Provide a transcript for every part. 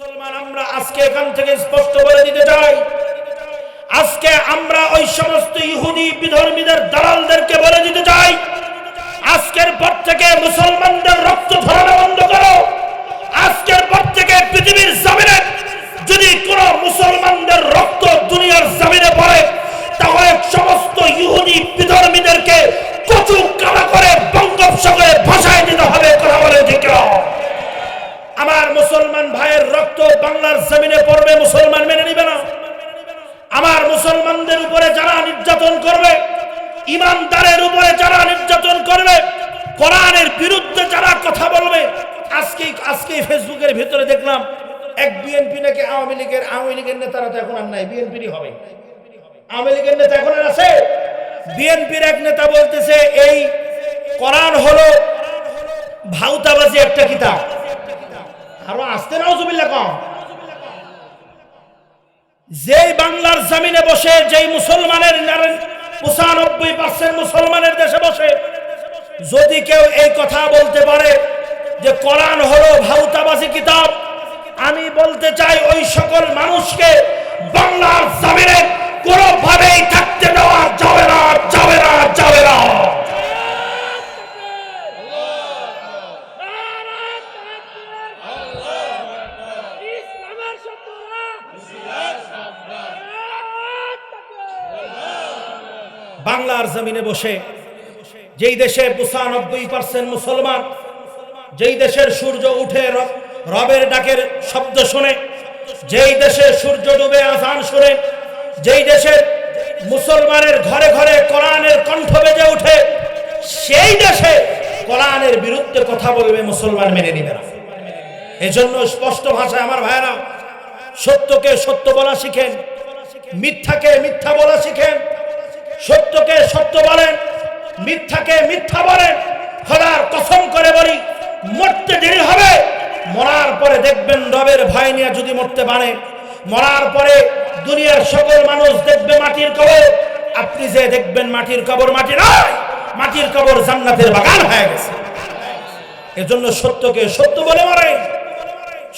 মুসলমান, আমরা আজকে এখান থেকে স্পষ্ট বলে দিতে চাই, আজকে আমরা ওই সমস্ত ইহুদি বিধর্মীদের, দালালদেরকে বলে দিতে চাই, আজকের পর থেকে মুসলমানদের রক্ত ঝরানো বন্ধ করো আজকের পর থেকে পৃথিবীর জমিনে যদি কোন মুসলমানদের রক্ত দুনিয়ার জমিনে পড়ে, তাহলে সমস্ত ইহুদি বিধর্মীদেরকে কচু কালা করে বঙ্গোপসাগরে ভাসায় দিতে হবে? আমার মুসলমান ভাইয়ের রক্ত বাংলার জমিনে পড়বে, মুসলমান মেনে নিবে না। আমার মুসলমানদের উপরে যারা নির্যাতন করবে, ইমানদারের উপরে যারা নির্যাতন করবে, কোরআনের বিরুদ্ধে যারা কথা বলবে আজকে আজকে ফেসবুকের ভিতরে দেখলাম, এক বিএনপি নাকি আওয়ামী লীগের আওয়ামী লীগের নেতারা তো এখন আর নাই, বিএনপিরই হবে। আওয়ামী লীগের নেতা এখন আর আছে? বিএনপির এক নেতা বলতেছে, এই কোরআন হলো ভাউতাবাজি একটা কিতাব। আরও আসতে নাউজুবিল্লাহ কম। যেই বাংলার জমিনে বসে, যেই মুসলমানের পঁচানব্বই পার্সেন্ট মুসলমানের দেশে বসে, যদি কেউ এই কথা বলতে পারে যে কোরআন হলো ভাউতাবাজি কিতাব, আমি বলতে চাই ওই সকল মানুষকে বাংলার জমিনে কোনোভাবেই থাকতে দেওয়া যাবে না যাবে না যাবে না। বাংলার জমিনে বসে, যেই দেশে পঁচানব্বই পার্সেন্ট মুসলমান, যেই দেশের সূর্য উঠে রবের ডাকের শব্দ শুনে, যেই দেশে সূর্য ডুবে আজান শুনে, যেই দেশে মুসলমানের ঘরে ঘরে কোরআনের কণ্ঠ বেজে উঠে সেই দেশে কোরআনের বিরুদ্ধে কথা বলবে মুসলমান মেনে নিবে না। এজন্য স্পষ্ট ভাষায় আমার ভাইয়েরা, সত্যকে সত্য বলা শিখেন, মিথ্যাকে মিথ্যা বলা শিখেন সত্যকে সত্য বলেন, মিথ্যাকে মিথ্যা বলেন, খোদার কসম করে বলি, মরতে দেরি হবে। মরার পরে দেখবেন রবের ভয় নিয়ে যদি মরতে পারে, মরার পরে দুনিয়ার সকল মানুষ দেখবে মাটির কবর। আপনি যে দেখবেন মাটির কবর মাটি নয়, মাটির কবর জান্নাতের বাগান হয়ে গেছে। এজন্য সত্যকে সত্য বলে মরে।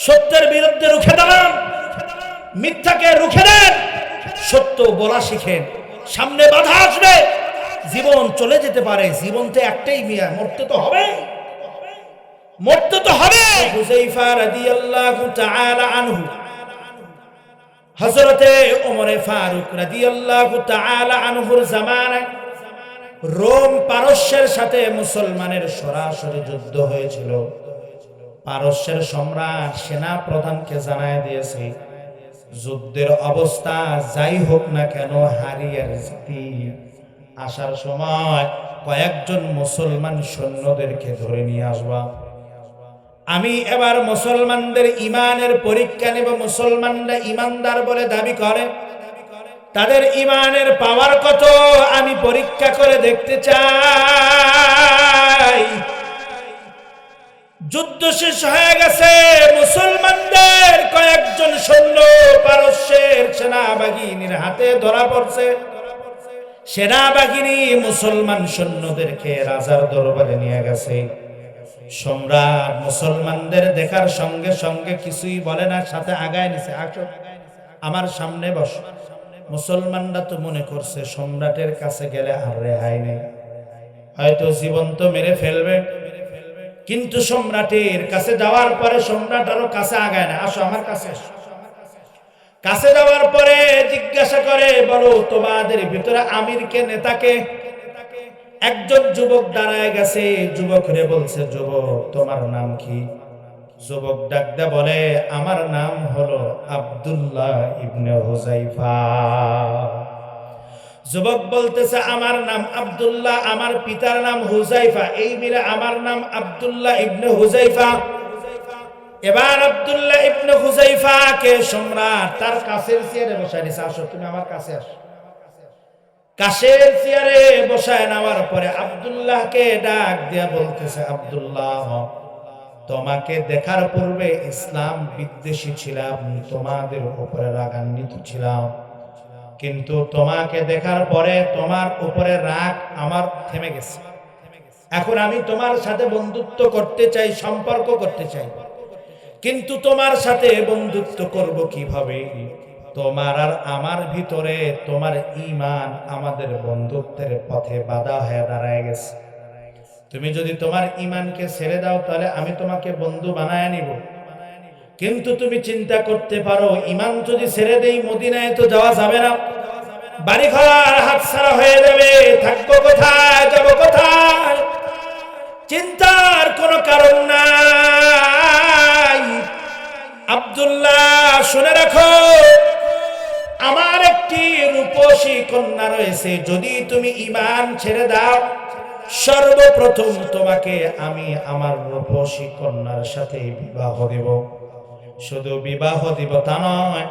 সত্যের বিরুদ্ধে রুখে দাঁড়ান, মিথ্যাকে রুখে দেন, সত্য বলা শিখেন। সামনে বাধা আসবে। জীবন চলে যেতে পারে। জীবন তো একটাই মিয়া, মরতে তো হবে। মরতে তো হবে। হুজাইফা রাদিয়াল্লাহু তাআলা আনহু। হযরতে ওমরে ফারুক রাদিয়াল্লাহু তাআলা আনহুর জামানায় রোম পারস্যের সাথে মুসলমানের সরাসরি যুদ্ধ হয়েছিল। পারস্যের সম্রাট সেনা প্রধানকে জানায় দিয়েছে যুদ্ধের অবস্থা যাই হোক না কেন, হারিয়ে জিতি আসার সময় কয়েকজন মুসলমান সৈন্যদেরকে ধরে নিয়ে আসবা। আমি এবার মুসলমানদের ইমানের পরীক্ষা নেব, মুসলমানরা ইমানদার বলে দাবি করে। তাদের ইমানের পাওয়ার কত, আমি পরীক্ষা করে দেখতে চাই। যুদ্ধ শেষ হয়ে গেছে। মুসলমানদের কয়েকজন সৈন্য পারস্যের সেনাবাহিনীর হাতে ধরা পড়ছে। সেনাবাহিনী মুসলমান সৈন্যদেরকে রাজার দরবারে নিয়ে গেছে। সম্রাট মুসলমানদের দেখার সঙ্গে সঙ্গে কিছুই বলে না, সাথে আগায় নিছে। আসো, আমার সামনে বস। মুসলমানরা তো মনে করছে সম্রাটের কাছে গেলে আর রেহাই নেই। হয়তো জীবন্ত মেরে ফেলবে। কিন্তু সম্রাটের কাছে যাওয়ার পরে সম্রাট আরও কাছে আগায় না। আসো আমার কাছে কাছে যাওয়ার পরে জিজ্ঞাসা করে, বলো, তোমাদের ভিতরে আমিরকে নেতাকে একজন যুবক দাঁড়ায় গেছে। যুবক রে বলছে, যুবক, তোমার নাম কি? যুবক ডাকদা বলে, আমার নাম হলো আব্দুল্লাহ ইবনে হুজাইফা যুবক বলতেছে, আমার নাম আব্দুল্লাহ, আমার পিতার নাম হুজাইফা। এই মিলে আমার নাম আব্দুল্লাহ ইবনে হুজাইফা। এবার আব্দুল্লাহ ইবনে হুজাইফা কে সম্রাট তার কাছের চেয়ারে বসায় নিছে। আসো, তুমি আমার কাছে আসো। কাশের চেয়ারে বসায় নেওয়ার পরে আব্দুল্লাহকে ডাক দিয়া বলতেছে, আব্দুল্লাহ, তোমাকে দেখার পূর্বে ইসলাম বিদ্বেষী ছিলাম, তোমাদের উপরে রাগান্বিত ছিলাম। কিন্তু তোমাকে দেখার পরে তোমার উপরে রাগ আমার থেমে গেছে। এখন আমি তোমার সাথে বন্ধুত্ব করতে চাই, সম্পর্ক করতে চাই। কিন্তু তোমার সাথে বন্ধুত্ব করব কীভাবে? তোমার আর আমার ভিতরে তোমার ইমান আমাদের বন্ধুত্বের পথে বাধা হয়ে দাঁড়ায় গেছে। তুমি যদি তোমার ইমানকে ছেড়ে দাও, তাহলে আমি তোমাকে বন্ধু বানায় নিব। কিন্তু তুমি চিন্তা করতে পারো ইমান যদি ছেড়ে দেই মদিনায় তো যাওয়া যাবে না। বাড়ি ঘর হাত ছাড়া হয়ে যাবে, থাকব কোথায়, যাব কোথায়? চিন্তার কোনো কারণ নাই। আব্দুল্লাহ, শুনে রাখো, আমার একটি রূপসী কন্যা রয়েছে, যদি তুমি ইমান ছেড়ে দাও, সর্বপ্রথম তোমাকে আমি আমার রূপসী কন্যার সাথে বিবাহ দেব। শুধু বিবাহ দিব তা নয়,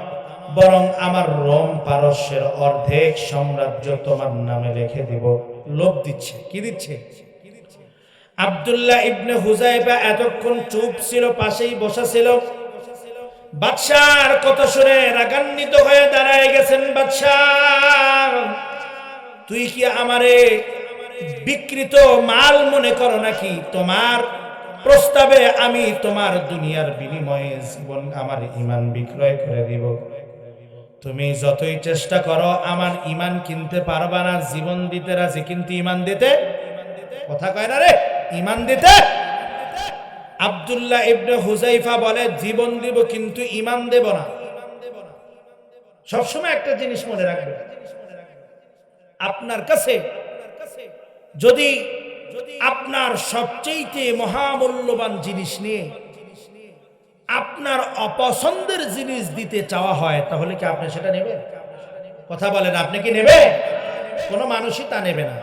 বরং আমার রোম পারস্যের অর্ধেক সাম্রাজ্য তোমার নামে রেখে দিব। লোভ দিচ্ছে। কি দিচ্ছে? আব্দুল্লাহ ইবনে হুজাইবা এতক্ষণ চুপ ছিল, পাশেই বসা ছিল। বাদশার কথা শুনে রাগান্বিত হয়ে দাঁড়ায় গেছেন বাদশাহ। তুই কি আমারে বিকৃত মাল মনে করো নাকি? তোমার প্রস্তাবে আমি তোমার দুনিয়ার বিনিময়ে জীবন, আমার ইমান বিক্রয় করে দিব। তুমি যতই চেষ্টা করো, আমার ইমান কিনতে পারবা না, জীবন দিতে রাজি, কিন্তু ইমান দিতে? কথা কয় না রে? ইমান দিতে? আব্দুল্লাহ ইবনে হুজাইফা বলে, জীবন দিব, কিন্তু ইমান দেব না। সবসময় একটা জিনিস মনে রাখবে। আপনার কাছে যদি আপনার সবচেয়ে মহামূল্যবান জিনিস নিয়ে আপনার অপছন্দের জিনিস দিতে চাওয়া হয়, তাহলে কি আপনি সেটা নেবেন? কথা বলেন, আপনি কি নেবে কোনো মানুষই তা নেবে না।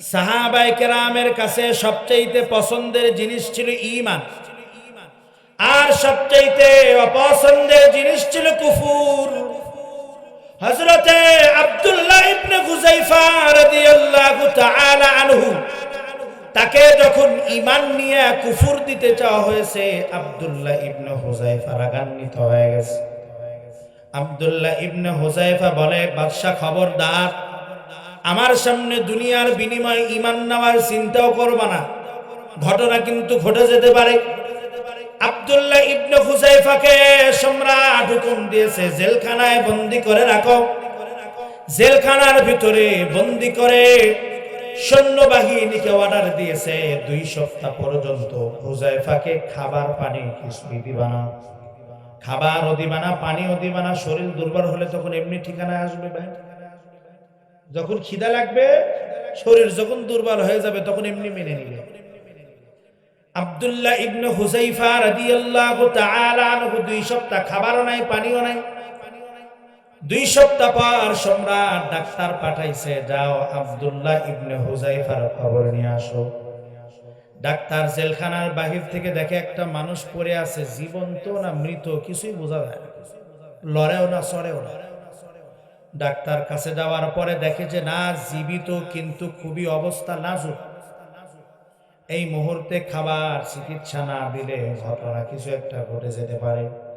সাহাবাই কাছে পছন্দের জিনিস ছিল ইমান আর অপছন্দের জিনিস ছিল কুফুর। হযরতে আব্দুল্লাহ ইবনে গুজাইফা রাদিয়াল্লাহু তাআলা আনহু তাকে যখন ইমান নিয়ে কুফুর দিতে চাওয়া হয়েছে, আব্দুল্লাহ ইবনে হুজাইফা রাগান্বিত হয়ে গেছে। আব্দুল্লাহ ইবনে হুজাইফা বলে বাদশা খবরদার, আমার সামনে দুনিয়ার বিনিময়ে ইমান নেওয়ার চিন্তাও করবা না। ঘটনা কিন্তু ঘটে যেতে পারে। আব্দুল্লাহ ইবনে হুজাইফাকে সম্রাট হুকুম দিয়েছে, জেলখানায় বন্দি করে রাখো। জেলখানার ভিতরে বন্দি করে সৈন্যবাহিনীকে অর্ডার দিয়েছে দুই সপ্তাহ পর্যন্ত হুজাইফাকে খাবার পানি কিছুই দিবা না। খাবার দিবা না পানিও দিবা শরীর দুর্বল হলে তখন এমনি ঠিকানায় আসবে ভাই। যখন খিদা লাগবে, শরীর যখন দুর্বল হয়ে যাবে তখন এমনি মেনে নিবে। আব্দুল্লাহ ইবনে হুজাইফা রাদিয়াল্লাহু তাআলা দুই সপ্তাহ খাবারও নাই, পানিও নাই। দুই সপ্তাহ পর সম্রাট ডাক্তার পাঠাইছে, যাও আব্দুল্লাহ ইবনে হুজাইফার খবর নিয়ে আসো। ডাক্তার জেলখানার বাহির থেকে দেখে একটা মানুষ পড়ে আছে, জীবন্ত না মৃত, কিছুই বোঝা যায় না। লড়েও না সরেও না। ডাক্তার কাছে যাওয়ার পরে দেখে যে, না, জীবিত, কিন্তু খুবই অবস্থা নাজুক। এই মুহূর্তে খাবার, চিকিৎসা না দিলে ঘটনা কিছু একটা ঘটে যেতে পারে।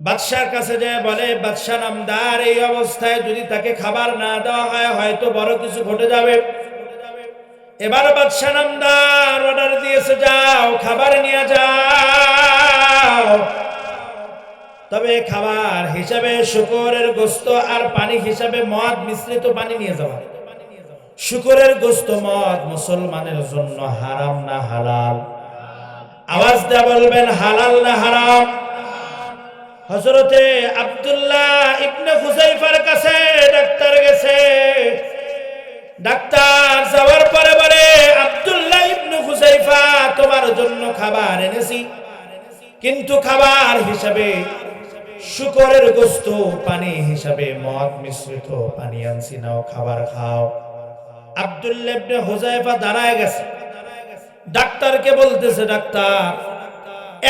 বাদশার কাছে যে বলে বাদশাহ নামদার, এই অবস্থায় যদি তাকে খাবার না দেওয়া হয়, হয়তো বড় কিছু ঘটে যাবে। এবার বাদশাহ নামদার অর্ডার দিয়েছে, যাও, খাবার নিয়ে যাও। তবে খাবার হিসাবে শুকরের গোস্ত আর পানি হিসাবে মদ মিশ্রিত পানি নিয়ে যাওয়া। শুকরের গোস্ত মদ মুসলমানের জন্য হারাম না হালাল? আওয়াজ দেয়া বলবেন, হালাল না হারাম? হজরতে আব্দুল্লাহ ইবনে হুজাইফার কাছে ডাক্তার গেছে। ডাক্তার যাওয়ার পরে বলে, আব্দুল্লাহ ইবনে হুজাইফা তোমার জন্য খাবার এনেছি। কিন্তু খাবার হিসাবে শুকরের গোস্ত, পানি হিসাবে মদ মিশ্রিত পানি আনছি, নাও খাবার খাও। আব্দুল্লাহ ইবনে হুজাইফা দাঁড়ায় গেছে। ডাক্তারকে বলতেছে, ডাক্তার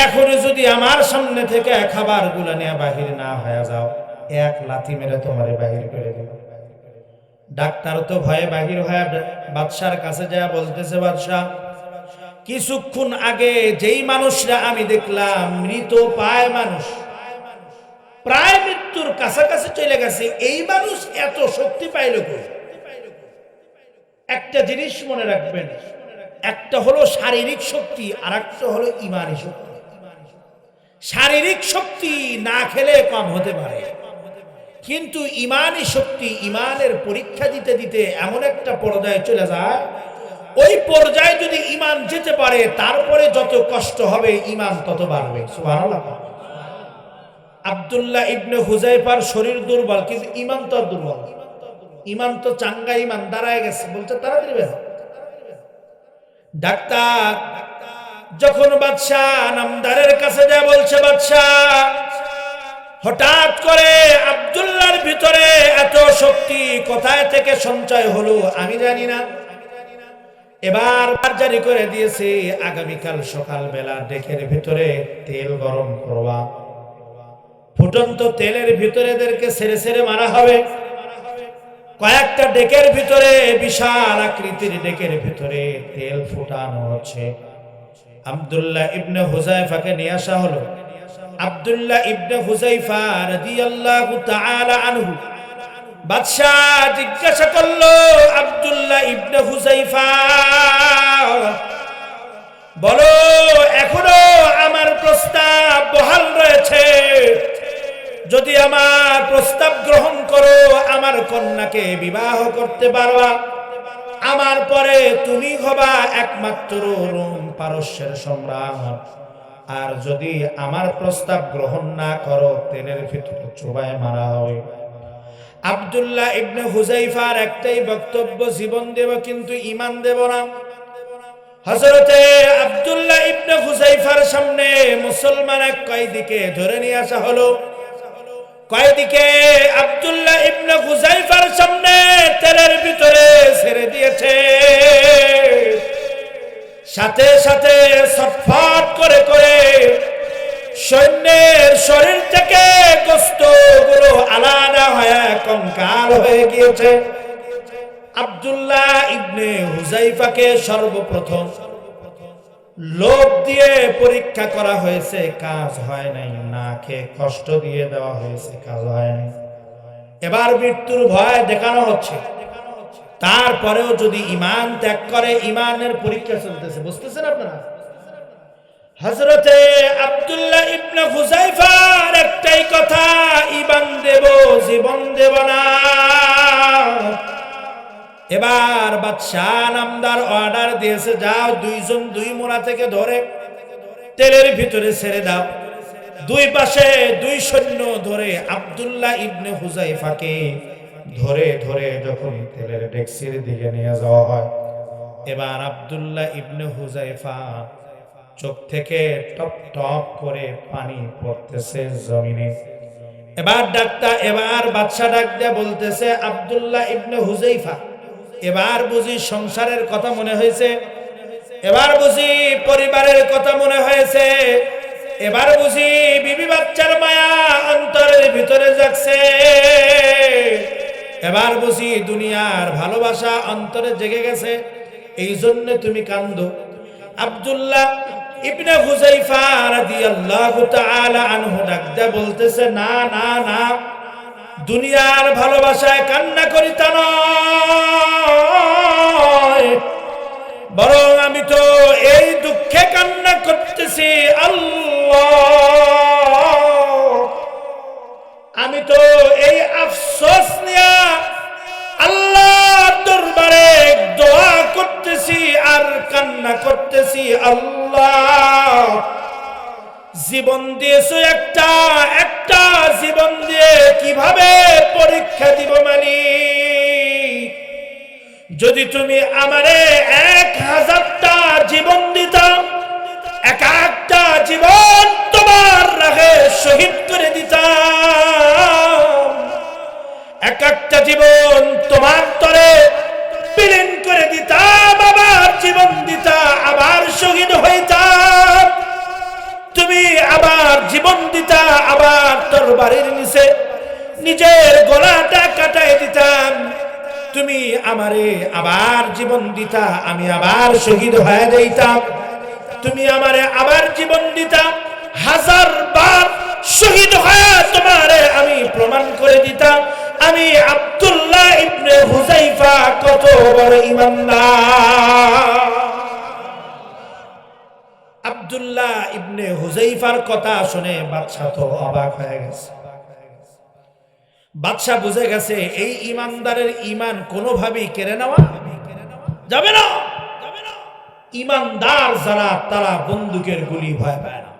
এখনই যদি আমার সামনে থেকে খাবারগুলা নিয়ে বাহির না হয়ে যাও, এক লাথি মেরে তোমারে বাহির করে দেব ডাক্তার তো ভয়ে বাহির হয়ে বাদশার কাছে যায় বলতেছে, বাদশাহ। কিছুক্ষণ আগে যেই মানুষরা আমি দেখলাম, মৃত পায় মানুষ, প্রায় মৃত্যুর কাছাকাছি চলে গেছে। এই মানুষ এত শক্তি পাইল? একটা জিনিস মনে রাখবেন, একটা হলো শারীরিক শক্তি আর একটা হলো ইমানি শক্তি। শারীরিক শক্তি না খেলে কম হতে পারে। কিন্তু ইমানই শক্তি ইমানের পরীক্ষা দিতে দিতে এমন একটা পর্যায়ে চলে যায়, ওই পর্যায়ে যদি ইমান যেতে পারে, তারপরে যত কষ্ট হবে, ইমান তত বাড়বে। আব্দুল্লাহ ইবনে হুজাইফার শরীর দুর্বল, কিন্তু ইমান তো দুর্বল। ইমান তো চাঙ্গা ইমান, দাঁড়ায় গেছে। বলছে তারা হও। ডাক্তার, যখন বাদশাহ নামদারের বাদশাহ হঠাৎ করে আব্দুল্লাহর ভিতরে এত শক্তি কোথায় থেকে সঞ্চয় হলো আমি জানি না। এবার জারি করে দিয়েছে আগামীকাল সকালবেলা ডেকের ভিতরে তেল গরম করবা। ফুটন্ত তেলের ভিতরে এদেরকে সেরে সেরে মারা হবে। কয়েকটা ডেকের ভিতরে বিশাল আকৃতির ডেকের ভিতরে তেল ফুটানো হচ্ছে আব্দুল্লাহ ইবনে হুজাইফাকে নিয়ে আসা হলো। আব্দুল্লাহ ইবনে হুজাইফা রাদিয়াল্লাহু তাআলা আনহু জিজ্ঞাসা করল ইবনে হুজাইফা বলো, এখনও আমার প্রস্তাব বহাল রয়েছে? যদি আমার প্রস্তাব গ্রহণ করো, আমার কন্যাকে বিবাহ করতে পারবা। আমার পরে তুমি হবা একমাত্র রোম পারস্যের সম্রাট। আর যদি আমার প্রস্তাব গ্রহণ না করো, তেলের ভিতরে চোবায় মারা হয় আব্দুল্লাহ ইবনে হুজাইফার একটাই বক্তব্য, জীবন দেব কিন্তু ইমান দেব না। হজরতে আব্দুল্লাহ ইবনে হুজাইফার সামনে মুসলমান এক কয়েদিকে ধরে নিয়ে আসা হলো। কয়েদিকে? আব্দুল্লাহ ইবনে হুজাইফার সামনে তেলের ভিতরে ছেড়ে দিয়েছে। সাথে সাথে ছটফট করে করে সৈন্যের শরীর থেকে কষ্টগুলো আলাদা হয়ে কঙ্কাল হয়ে গিয়েছে। আব্দুল্লাহ ইবনে হুজাইফাকে সর্বপ্রথম লোভ দিয়ে পরীক্ষা করা হয়েছে, কাজ হয় নাই না খেয়ে কষ্ট দিয়ে দেওয়া হয়েছে, কাজ হয় নাই। এবার মৃত্যুর ভয় দেখানো হচ্ছে। তারপরেও যদি ইমান ত্যাগ করে ইমানের পরীক্ষা চলতেছে, বুঝতেছেন আপনারা? হজরতে আব্দুল্লাহ ইবনে হুজাইফার একটাই কথা ইমান দেব, জীবন দেব না। এবার বাদশাহ নামদার অর্ডার দিয়েছে, যাও দুইজন দুই মোড়া থেকে ধরে তেলের ভিতরে ছেড়ে দাও। দুই পাশে দুই সৈন্য ধরে আব্দুল্লাহ ইবনে হুজাইফাকে ধরে ধরে যখন তেলের ডেক্সির দিকে নিয়ে যাওয়া হয়, এবার আবদুল্লাহ ইবনে হুজাইফা চোখ থেকে টপ টপ করে পানি পড়তেছে জমিনে। এবার ডাক্তার, এবার ডাক দিয়ে বলতেছে, আব্দুল্লাহ ইবনে হুজাইফা এবার বুঝি সংসারের কথা মনে হয়েছে? এবার বুঝি পরিবারের কথা মনে হয়েছে? এবার বুঝি বিবি বাচ্চার মায়া অন্তরের ভিতরে যাচ্ছে? এবার বুঝি দুনিয়ার ভালোবাসা অন্তরে জেগে গেছে এই জন্য তুমি কান্দো আব্দুল্লাহ ইবনে হুজাইফা রাদিয়াল্লাহু তাআলা আনহু ডাকতে বলতেছে, না না না, দুনিয়ার ভালোবাসায় কান্না করি তা নয়। বরং আমি তো এই দুঃখে কান্না করতেছি, আল্লাহ। আমি তো এই আফসোস জীবন দিয়েছ একটা একটা জীবন দিয়ে কীভাবে পরীক্ষা দিব মানি? যদি তুমি আমারে এক হাজারটা জীবন দিতাম এক একটা জীবন তোমার রাগে শহীদ করে দিতাম এক একটা জীবন তোমার তরে বিলীন করে দিতাম আবার জীবন দিতা, আবার শহীদ হইতাম তুমি আবার জীবন দিতা, আবার তোর বাড়ির নিচে নিজের গলাটা কাটাই দিতাম। তুমি আমারে আবার জীবন দিতা, আমি আবার শহীদ হয়ে যাইতাম। তুমি আমারে আবার জীবন দিতা, হাজার বার শহীদ হয়ে তোমারে আমি প্রমাণ করে দিতাম। আমি আব্দুল্লাহ ইবনে হুজাইফা কত বড় ইমানদার। আব্দুল্লাহ ইবনে হুজাইফার কথা শুনে বাদশাহ তো অবাক হয়ে গেছে। বাদশাহ বুঝে গেছে, এই ইমানদারের ইমান কোনোভাবেই কেড়ে নেওয়া যাবে না। ইমানদার যারা, তারা বন্দুকের গুলি ভয় পায় না।